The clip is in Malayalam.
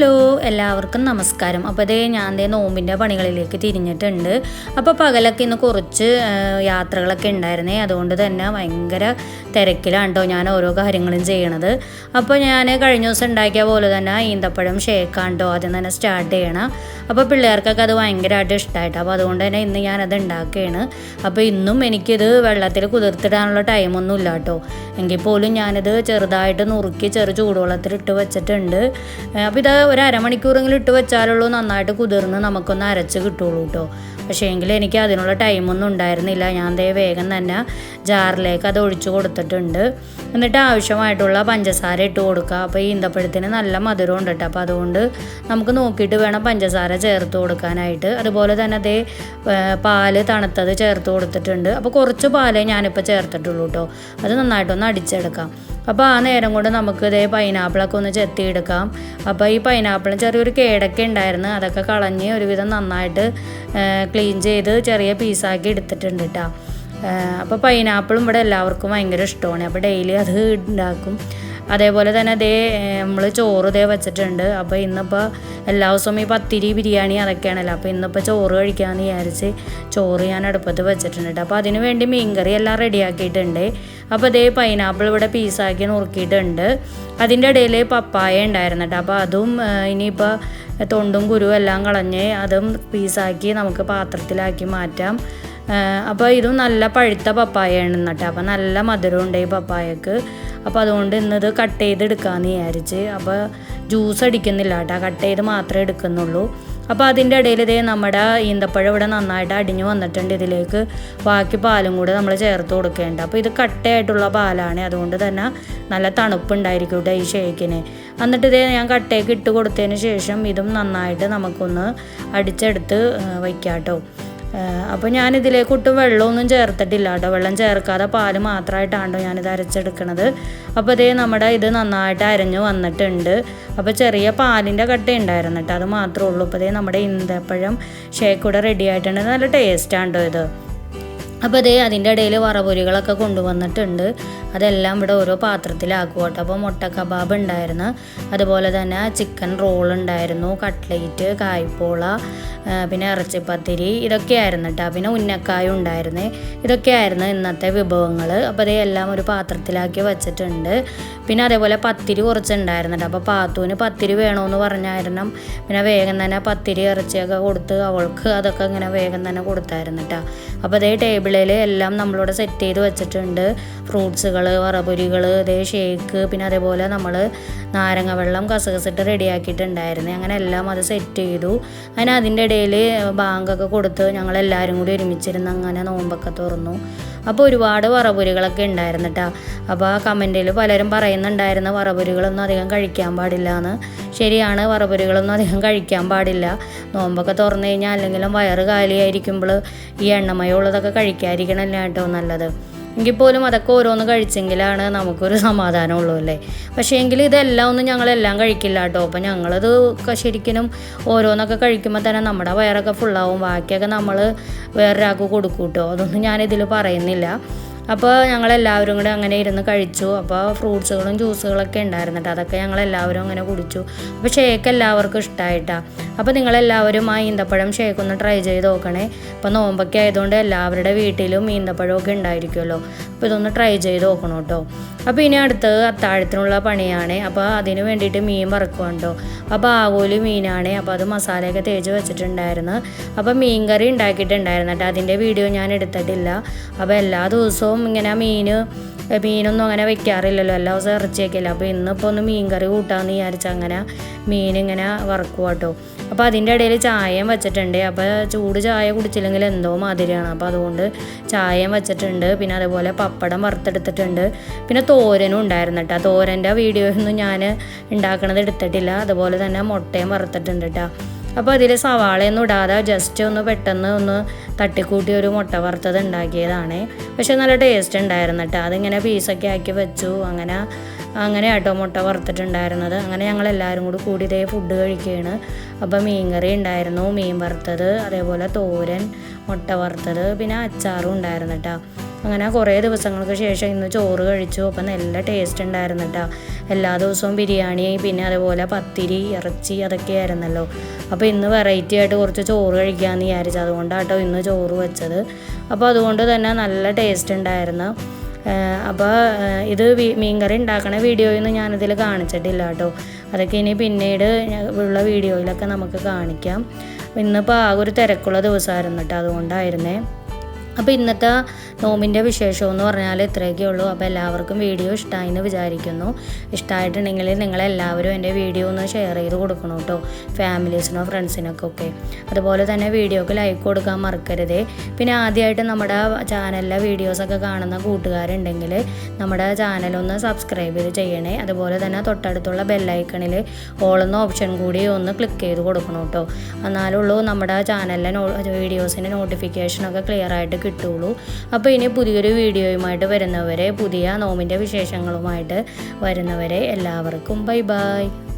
ഹലോ എല്ലാവർക്കും നമസ്കാരം. അപ്പോൾ അതേ ഞാൻ ദേ നോമ്പിന്റെ പണികളിലേക്ക് തിരിഞ്ഞിട്ടുണ്ട്. അപ്പോൾ പകലൊക്കെ ഇന്ന് കുറച്ച് യാത്രകളൊക്കെ ഉണ്ടായിരുന്നേ. അതുകൊണ്ട് തന്നെ ഭയങ്കര തിരക്കിലാണ് കേട്ടോ ഞാൻ ഓരോ കാര്യങ്ങളും ചെയ്യണത്. അപ്പോൾ ഞാൻ കഴിഞ്ഞ ദിവസം ഉണ്ടാക്കിയ പോലെ തന്നെ ഈന്തപ്പഴം ഷേക്കാണ് കേട്ടോ ആദ്യം തന്നെ സ്റ്റാർട്ട് ചെയ്യണം. അപ്പോൾ പിള്ളേർക്കൊക്കെ അത് ഭയങ്കരമായിട്ട് ഇഷ്ടമായിട്ട് അപ്പോൾ അതുകൊണ്ട് തന്നെ ഇന്ന് ഞാനത് ഉണ്ടാക്കുകയാണ്. അപ്പോൾ ഇന്നും എനിക്കിത് വെള്ളത്തിൽ കുതിർത്തിടാനുള്ള ടൈമൊന്നും ഇല്ല കേട്ടോ എങ്കിൽ പോലും ഞാനിത് ചെറുതായിട്ട് നുറുക്കി ചെറു ചൂടുവെള്ളത്തിൽ ഇട്ട് വെച്ചിട്ടുണ്ട് അപ്പോൾ ഇത് ഒരു അരമണിക്കൂറെങ്കിലും ഇട്ട് വെച്ചാലുള്ളൂ നന്നായിട്ട് കുതിർന്ന് നമുക്കൊന്ന് അരച്ച് കിട്ടുള്ളൂ കേട്ടോ പക്ഷേ എങ്കിൽ എനിക്ക് അതിനുള്ള ടൈമൊന്നും ഉണ്ടായിരുന്നില്ല. ഞാൻ ദേ വേഗം തന്നെ ജാറിലേക്ക് അത് ഒഴിച്ചു കൊടുത്തിട്ടുണ്ട്. എന്നിട്ട് ആവശ്യമായിട്ടുള്ള പഞ്ചസാര ഇട്ട് കൊടുക്കുക. അപ്പോൾ ഈ ഈന്തപ്പഴത്തിന് നല്ല മധുരം ഉണ്ട് കേട്ടോ. അപ്പോൾ അതുകൊണ്ട് നമുക്ക് നോക്കിയിട്ട് വേണം പഞ്ചസാര ചേർത്ത് കൊടുക്കാനായിട്ട്. അതുപോലെ തന്നെ അതേ പാൽ തണുത്തത് ചേർത്ത് കൊടുത്തിട്ടുണ്ട്. അപ്പോൾ കുറച്ച് പാലേ ഞാനിപ്പോൾ ചേർത്തിട്ടുള്ളൂ കേട്ടോ. അത് നന്നായിട്ടൊന്ന് അടിച്ചെടുക്കാം. അപ്പോൾ ആ നേരം കൊണ്ട് നമുക്ക് ഇതേ പൈനാപ്പിളൊക്കെ ഒന്ന് ചെത്തിയെടുക്കാം. അപ്പോൾ ഈ പൈനാപ്പിളിന് ചെറിയൊരു കേടൊക്കെ ഉണ്ടായിരുന്നു. അതൊക്കെ കളഞ്ഞ് ഒരുവിധം നന്നായിട്ട് ക്ലീൻ ചെയ്ത് ചെറിയ പീസാക്കി എടുത്തിട്ടുണ്ട് കേട്ടോ അപ്പോൾ പൈനാപ്പിളും ഇവിടെ എല്ലാവർക്കും ഭയങ്കര ഇഷ്ടമാണ്. അപ്പോൾ ഡെയിലി അത് ഉണ്ടാക്കും. അതേപോലെ തന്നെ ദേ നമ്മൾ ചോറ് ദേ വെച്ചിട്ടുണ്ട്. അപ്പോൾ ഇന്നിപ്പോൾ എല്ലാ ദിവസവും ഈ പത്തിരി ബിരിയാണി അതൊക്കെയാണല്ലോ. അപ്പോൾ ഇന്നിപ്പോൾ ചോറ് കഴിക്കാമെന്ന് വിചാരിച്ച് ചോറ് ഞാൻ അടുപ്പത്ത് വെച്ചിട്ടുണ്ട് അപ്പോൾ അതിന് വേണ്ടി മീൻകറി എല്ലാം റെഡിയാക്കിയിട്ടുണ്ട്. അപ്പോൾ ദേ പൈനാപ്പിൾ ഇവിടെ പീസാക്കി നുറുക്കിയിട്ടുണ്ട്. അതിന്റെ ഇടയിൽ പപ്പായ ഉണ്ടായിരുന്നു കേട്ടോ. അപ്പോൾ അതും ഇനിയിപ്പോൾ തൊണ്ടും കുരുവും എല്ലാം കളഞ്ഞ് അതും പീസാക്കി നമുക്ക് പാത്രത്തിലാക്കി മാറ്റാം. അപ്പോൾ ഇതും നല്ല പഴുത്ത പപ്പായയാണ് കേട്ടോ. അപ്പോൾ നല്ല മധുരമുണ്ട് ഈ പപ്പായക്ക്. അപ്പോൾ അതുകൊണ്ട് ഇന്നത് കട്ട് ചെയ്ത് എടുക്കാമെന്ന് വിചാരിച്ച്. അപ്പോൾ ജ്യൂസ് അടിക്കുന്നില്ല കേട്ടോ. കട്ട് ചെയ്ത് മാത്രമേ എടുക്കുന്നുള്ളൂ. അപ്പോൾ അതിന്റെ ഇടയിൽ ഇതേ നമ്മുടെ ഈന്തപ്പഴം ഇവിടെ നന്നായിട്ട് അടിഞ്ഞു വന്നിട്ടുണ്ട് ഇതിലേക്ക്. ബാക്കി പാലും കൂടെ നമ്മൾ ചേർത്ത് കൊടുക്കേണ്ട. അപ്പോൾ ഇത് കട്ടയായിട്ടുള്ള പാലാണ്. അതുകൊണ്ട് തന്നെ നല്ല തണുപ്പുണ്ടായിരിക്കും കേട്ടോ ഈ ഷേക്കിന്. എന്നിട്ട് ഇതേ ഞാൻ കട്ടയൊക്കെ ഇട്ട് കൊടുത്തതിന് ശേഷം ഇതും നന്നായിട്ട് നമുക്കൊന്ന് അടിച്ചെടുത്ത് വയ്ക്കാം കേട്ടോ അപ്പോൾ ഒട്ടും വെള്ളമൊന്നും ചേർത്തിട്ടില്ല കേട്ടോ. വെള്ളം ചേർക്കാതെ പാൽ മാത്രമായിട്ടാണോ ഞാനിത് അരച്ചെടുക്കണത്. അപ്പോൾ ഇതേ നമ്മുടെ ഇത് നന്നായിട്ട് അരഞ്ഞു വന്നിട്ടുണ്ട്. അപ്പോൾ ചെറിയ പാലിന്റെ കട്ട ഉണ്ടായിരുന്നു കേട്ടോ. അത് മാത്രമേ ഉള്ളൂ. അപ്പോൾ ഇതേ നമ്മുടെ ഇന്തപ്പഴം ഷേക്ക് കൂടെ റെഡി ആയിട്ടുണ്ട്. നല്ല ടേസ്റ്റാണ് കേട്ടോ ഇത്. അപ്പോൾ അതേ അതിന്റെ ഇടയിൽ വറപൊരികളൊക്കെ കൊണ്ടുവന്നിട്ടുണ്ട്. അതെല്ലാം ഇവിടെ ഓരോ പാത്രത്തിലാക്കും കേട്ടോ അപ്പോൾ മുട്ട കബാബ് ഉണ്ടായിരുന്നു. അതുപോലെ തന്നെ ചിക്കൻ റോൾ ഉണ്ടായിരുന്നു. കട്ട്ലേറ്റ് കായ്പോള പിന്നെ ഇറച്ചിപ്പത്തിരി ഇതൊക്കെയായിരുന്നു കേട്ടോ. പിന്നെ ഉന്നക്കായ ഉണ്ടായിരുന്നു. ഇതൊക്കെയായിരുന്നു ഇന്നത്തെ വിഭവങ്ങൾ അപ്പോൾ അതേ എല്ലാം ഒരു പാത്രത്തിലാക്കി വെച്ചിട്ടുണ്ട്. പിന്നെ അതേപോലെ പത്തിരി കുറച്ചുണ്ടായിരുന്നു കേട്ടോ. അപ്പോൾ പാത്തുവിന് പത്തിരി വേണമെന്ന് പറഞ്ഞായിരുന്നു. പിന്നെ വേഗം തന്നെ പത്തിരി ഇറച്ചിയൊക്കെ കൊടുത്ത് അവൾക്ക് അതൊക്കെ ഇങ്ങനെ വേഗം തന്നെ കൊടുത്തായിരുന്നു കേട്ടോ. അപ്പോൾ അതേ ടേബിളിൽ എല്ലാം നമ്മളിവിടെ സെറ്റ് ചെയ്ത് വെച്ചിട്ടുണ്ട്. ഫ്രൂട്ട്സുകൾ വറപൊരികൾ അതേ ഷേക്ക് പിന്നെ അതേപോലെ നമ്മൾ നാരങ്ങ വെള്ളം കസകസിട്ട് റെഡിയാക്കിയിട്ടുണ്ടായിരുന്നു അങ്ങനെ എല്ലാം അത് സെറ്റ് ചെയ്തു. അങ്ങനെ അതിന്റെ ഇടയിൽ ബാങ്കൊക്കെ കൊടുത്ത് ഞങ്ങളെല്ലാവരും കൂടി ഒരുമിച്ചിരുന്ന് അങ്ങനെ നോമ്പൊക്കെ തുറന്നു. അപ്പോൾ ഒരുപാട് വറപൊരികളൊക്കെ ഉണ്ടായിരുന്നു അപ്പോൾ ആ കമന്റിൽ പലരും പറയുന്നുണ്ടായിരുന്നു വറപൊരികളൊന്നും അധികം കഴിക്കാൻ പാടില്ല എന്ന് ശരിയാണ് വറപൊരികളൊന്നും അധികം കഴിക്കാൻ പാടില്ല. നോമ്പൊക്കെ തുറന്നു കഴിഞ്ഞാൽ അല്ലെങ്കിലും വയറ് കാലിയായിരിക്കുമ്പോൾ ഈ എണ്ണമയമുള്ളതൊക്കെ കഴിക്കാതിരിക്കണമല്ല കേട്ടോ നല്ലത്. എങ്കിൽ പോലും അതൊക്കെ ഓരോന്ന് കഴിച്ചെങ്കിലാണ് നമുക്കൊരു സമാധാനം ഉള്ളൂ അല്ലേ? പക്ഷേ എങ്കിൽ ഇതെല്ലാം ഒന്നും ഞങ്ങളെല്ലാം കഴിക്കില്ല കേട്ടോ. അപ്പം ഞങ്ങളത് ശരിക്കും ഓരോന്നൊക്കെ കഴിക്കുമ്പോൾ തന്നെ നമ്മുടെ വയറൊക്കെ ഫുള്ളാവും ബാക്കിയൊക്കെ നമ്മൾ വേറൊരാൾക്ക് കൊടുക്കും കേട്ടോ. അതൊന്നും ഞാനിതിൽ പറയുന്നില്ല. അപ്പോൾ ഞങ്ങളെല്ലാവരും കൂടെ അങ്ങനെ ഇരുന്ന് കഴിച്ചു. അപ്പോൾ ഫ്രൂട്ട്സുകളും ജ്യൂസുകളൊക്കെ ഉണ്ടായിരുന്നു കേട്ടോ. അതൊക്കെ ഞങ്ങളെല്ലാവരും അങ്ങനെ കുടിച്ചു. അപ്പോൾ ഷേക്ക് എല്ലാവർക്കും ഇഷ്ടമായിട്ടാണ് അപ്പോൾ നിങ്ങളെല്ലാവരും ആ ഈന്തപ്പഴം ഷേക്ക് ഒന്ന് ട്രൈ ചെയ്ത് നോക്കണേ. ഇപ്പോൾ നോമ്പൊക്കെ ആയതുകൊണ്ട് എല്ലാവരുടെ വീട്ടിലും ഈന്തപ്പഴമൊക്കെ ഉണ്ടായിരിക്കുമല്ലോ. അപ്പോൾ ഇതൊന്ന് ട്രൈ ചെയ്ത് നോക്കണം കേട്ടോ. അപ്പോൾ ഇനി അടുത്തത് അത്താഴത്തിനുള്ള പണിയാണ്. അപ്പോൾ അതിന് വേണ്ടിയിട്ട് മീൻ വറക്കുവാണ് കേട്ടോ. അപ്പോൾ ആകോലി മീനാണ്. അപ്പോൾ അത് മസാലയൊക്കെ തേച്ച് വെച്ചിട്ടുണ്ടായിരുന്നു. അപ്പോൾ മീൻ കറി ഉണ്ടാക്കിയിട്ടുണ്ടായിരുന്നു കേട്ടോ. അതിന്റെ വീഡിയോ ഞാൻ എടുത്തിട്ടില്ല. അപ്പോൾ എല്ലാ ദിവസവും ഇങ്ങനെ മീൻ മീനൊന്നും അങ്ങനെ വെക്കാറില്ലല്ലോ. എല്ലാ ദിവസവും ഇറച്ചി വയ്ക്കില്ല അപ്പോൾ ഇന്നിപ്പോൾ ഒന്ന് മീൻ കറി കൂട്ടാമെന്ന് വിചാരിച്ച അങ്ങനെ മീൻ ഇങ്ങനെ വറക്കുക കേട്ടോ അപ്പോൾ അതിന്റെ ഇടയിൽ ചായയും വെച്ചിട്ടുണ്ട്. അപ്പോൾ ചൂട് ചായ കുടിച്ചില്ലെങ്കിൽ എന്തോ മാതിരിയാണ്. അപ്പോൾ അതുകൊണ്ട് ചായയും വെച്ചിട്ടുണ്ട്. പിന്നെ അതുപോലെ പപ്പടം വറുത്തെടുത്തിട്ടുണ്ട്. പിന്നെ തോരനും ഉണ്ടായിരുന്നു കേട്ടോ തോരന്റെ വീഡിയോ ഒന്നും ഞാൻ ഉണ്ടാക്കണത് എടുത്തിട്ടില്ല. അതുപോലെ തന്നെ മുട്ടയും വറുത്തിട്ടുണ്ട് കേട്ടോ അപ്പോൾ അതിൽ സവാളയൊന്നും ഇടാതെ ജസ്റ്റ് ഒന്ന് പെട്ടെന്ന് ഒന്ന് തട്ടിക്കൂട്ടി ഒരു മുട്ട വറുത്തത് ഉണ്ടാക്കിയതാണ്. പക്ഷെ നല്ല ടേസ്റ്റ് ഉണ്ടായിരുന്നു കേട്ടോ അതിങ്ങനെ പീസൊക്കെ ആക്കി വെച്ചു. അങ്ങനെ അങ്ങനെ കേട്ടോ മുട്ട വറുത്തിട്ടുണ്ടായിരുന്നത്. അങ്ങനെ ഞങ്ങൾ എല്ലാവരും കൂടി കൂടി ഇതേ ഫുഡ് കഴിക്കുകയാണ്. അപ്പോൾ മീൻ കറി ഉണ്ടായിരുന്നു. മീൻ വറുത്തത് അതേപോലെ തോരൻ മുട്ട വറുത്തത് പിന്നെ അച്ചാറും ഉണ്ടായിരുന്നു കേട്ടോ അങ്ങനെ കുറേ ദിവസങ്ങൾക്ക് ശേഷം ഇന്ന് ചോറ് കഴിച്ചു. അപ്പം നല്ല ടേസ്റ്റ് ഉണ്ടായിരുന്നു കേട്ടോ എല്ലാ ദിവസവും ബിരിയാണി പിന്നെ അതുപോലെ പത്തിരി ഇറച്ചി അതൊക്കെ ആയിരുന്നല്ലോ. അപ്പോൾ ഇന്ന് വെറൈറ്റി ആയിട്ട് കുറച്ച് ചോറ് കഴിക്കാമെന്ന് വിചാരിച്ചു. അതുകൊണ്ടാട്ടോ ഇന്ന് ചോറ് വെച്ചത്. അപ്പോൾ അതുകൊണ്ട് തന്നെ നല്ല ടേസ്റ്റ് ഉണ്ടായിരുന്നു. അപ്പോൾ ഇത് മീൻകറി ഉണ്ടാക്കണ വീഡിയോയൊന്നും ഞാനിതിൽ കാണിച്ചിട്ടില്ല കേട്ടോ അതൊക്കെ ഇനി പിന്നീട് ഉള്ള വീഡിയോയിലൊക്കെ നമുക്ക് കാണിക്കാം. ഇന്നിപ്പോൾ ആകെ ഒരു തിരക്കുള്ള ദിവസമായിരുന്നു കേട്ടോ അതുകൊണ്ടായിരുന്നേ. അപ്പോൾ ഇന്നത്തെ നോമിന്റെ വിശേഷം എന്ന് പറഞ്ഞാൽ ഇത്രയൊക്കെ ഉള്ളൂ. അപ്പോൾ എല്ലാവർക്കും വീഡിയോ ഇഷ്ടമായി എന്ന് വിചാരിക്കുന്നു. ഇഷ്ടമായിട്ടുണ്ടെങ്കിൽ നിങ്ങളെല്ലാവരും എന്റെ വീഡിയോ ഒന്ന് ഷെയർ ചെയ്ത് കൊടുക്കണം കേട്ടോ. ഫാമിലീസിനോ ഫ്രണ്ട്സിനൊക്കെ ഒക്കെ. അതുപോലെ തന്നെ വീഡിയോക്ക് ലൈക്ക് കൊടുക്കാൻ മറക്കരുത്. പിന്നെ ആദ്യമായിട്ട് നമ്മുടെ ചാനലിലെ വീഡിയോസൊക്കെ കാണുന്ന കൂട്ടുകാരുണ്ടെങ്കിൽ നമ്മുടെ ചാനലൊന്ന് സബ്സ്ക്രൈബ് ചെയ്ത് ചെയ്യണേ. അതുപോലെ തന്നെ തൊട്ടടുത്തുള്ള ബെല്ലൈക്കണിൽ ഓളെന്ന ഓപ്ഷൻ കൂടി ഒന്ന് ക്ലിക്ക് ചെയ്ത് കൊടുക്കണം കേട്ടോ. എന്നാലുള്ളൂ നമ്മുടെ ചാനലിലെ വീഡിയോസിന്റെ നോട്ടിഫിക്കേഷനൊക്കെ ക്ലിയർ ആയിട്ട് കിട്ടുള്ളൂ. അപ്പോൾ ഇനി പുതിയൊരു വീഡിയോയുമായിട്ട് വരുന്നവരെ പുതിയ നോമിന്റെ വിശേഷങ്ങളുമായിട്ട് വരുന്നവരെ എല്ലാവർക്കും ബൈ ബൈ.